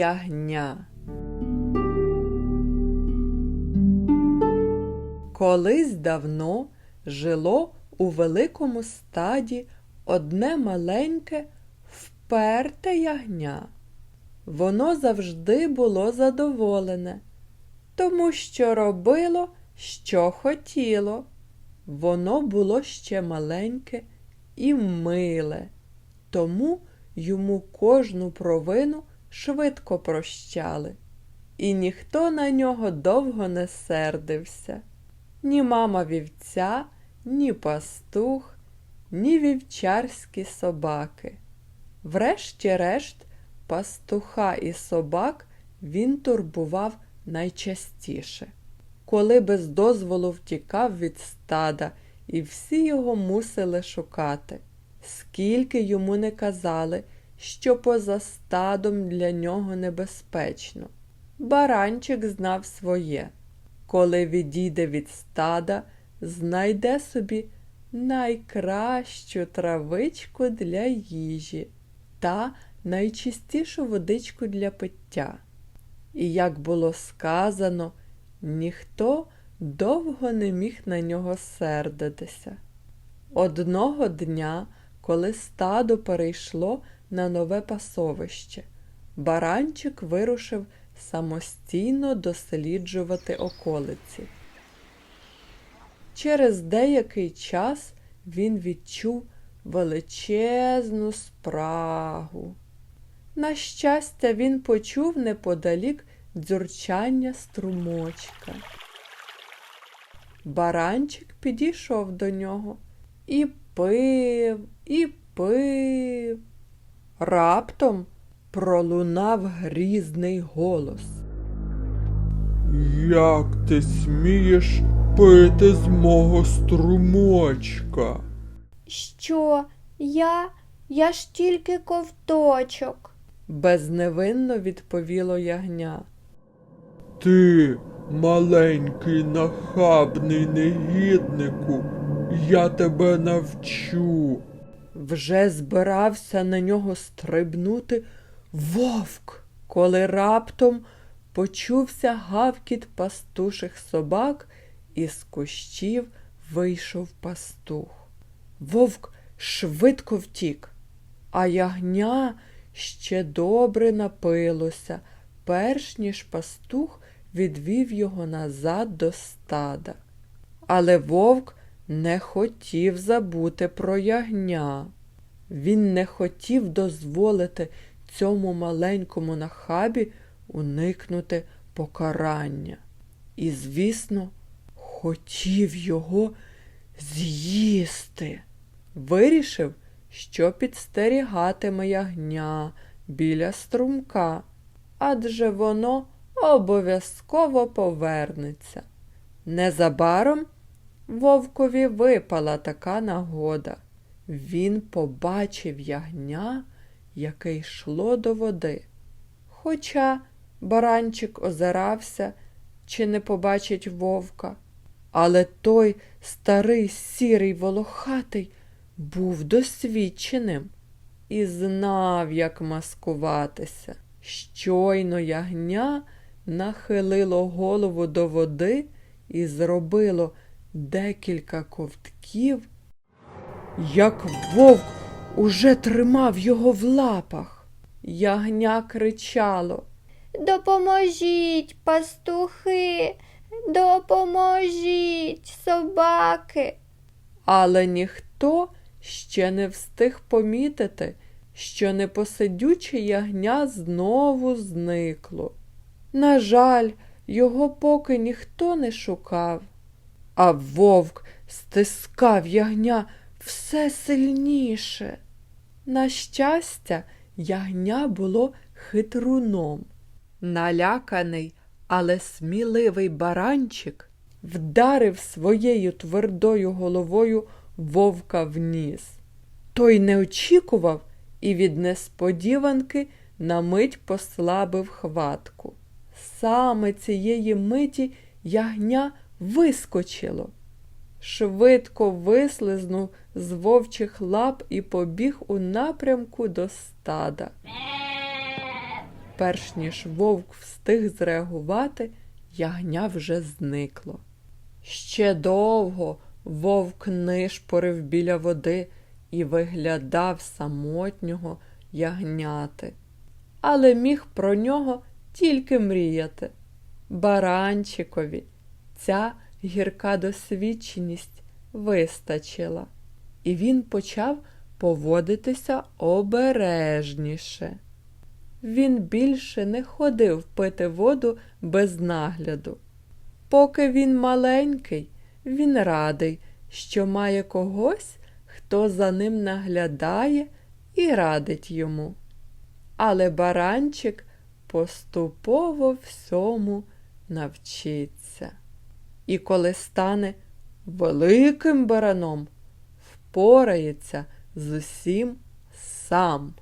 ягня. Колись давно жило у великому стаді одне маленьке вперте ягня. Воно завжди було задоволене, тому що робило, що хотіло. Воно було ще маленьке і миле, тому йому кожну провину швидко прощали, і ніхто на нього довго не сердився. Ні мама вівця, ні пастух, ні вівчарські собаки. Врешті-решт, пастуха і собак він турбував найчастіше, коли без дозволу втікав від стада, і всі його мусили шукати. Скільки йому не казали, що поза стадом для нього небезпечно. Баранчик знав своє. Коли відійде від стада, знайде собі найкращу травичку для їжі та найчистішу водичку для пиття. І, як було сказано, ніхто довго не міг на нього сердитися. Одного дня, коли стадо перейшло на нове пасовище, баранчик вирушив самостійно досліджувати околиці. Через деякий час він відчув величезну спрагу. На щастя, він почув неподалік дзюрчання струмочка. Баранчик підійшов до нього і пив, і пив. Раптом пролунав грізний голос. Як ти смієш пити з мого струмочка? Що? Я? Я ж тільки ковточок. Безневинно відповіло ягня. Ти, маленький нахабний негіднику, я тебе навчу. Вже збирався на нього стрибнути вовк, коли раптом почувся гавкіт пастуших собак, і з кущів вийшов пастух. Вовк швидко втік, а ягня ще добре напилося, перш ніж пастух відвів його назад до стада. Але вовк не хотів забути про ягня. Він не хотів дозволити цьому маленькому нахабі уникнути покарання. І, звісно, хотів його з'їсти. Вирішив, що підстерігатиме ягня біля струмка, адже воно обов'язково повернеться. Незабаром вовкові випала така нагода. Він побачив ягня, яке йшло до води. Хоча баранчик озирався, чи не побачить вовка, але той старий сірий волохатий був досвідченим і знав, як маскуватися. Щойно ягня нахилило голову до води і зробило декілька ковтків, як вовк уже тримав його в лапах. Ягня кричало. Допоможіть, пастухи, допоможіть, собаки. Але ніхто ще не встиг помітити, що непосидюче ягня знову зникло. На жаль, його поки ніхто не шукав, а вовк стискав ягня все сильніше. На щастя, ягня було хитруном. Наляканий, але сміливий баранчик вдарив своєю твердою головою вовка в ніс. Той не очікував і від несподіванки на мить послабив хватку. Саме цієї миті ягня вискочило. Швидко вислизнув з вовчих лап і побіг у напрямку до стада. перш ніж вовк встиг зреагувати, ягня вже зникло. Ще довго вовк нишпорив біля води і виглядав самотнього ягняти, але міг про нього тільки мріяти. Баранчикові ця гірка досвідченість вистачила, і він почав поводитися обережніше. Він більше не ходив пити воду без нагляду. Поки він маленький, він радий, що має когось, хто за ним наглядає і радить йому. Але баранчик поступово всьому навчиться. І коли стане великим бараном, впорається з усім сам.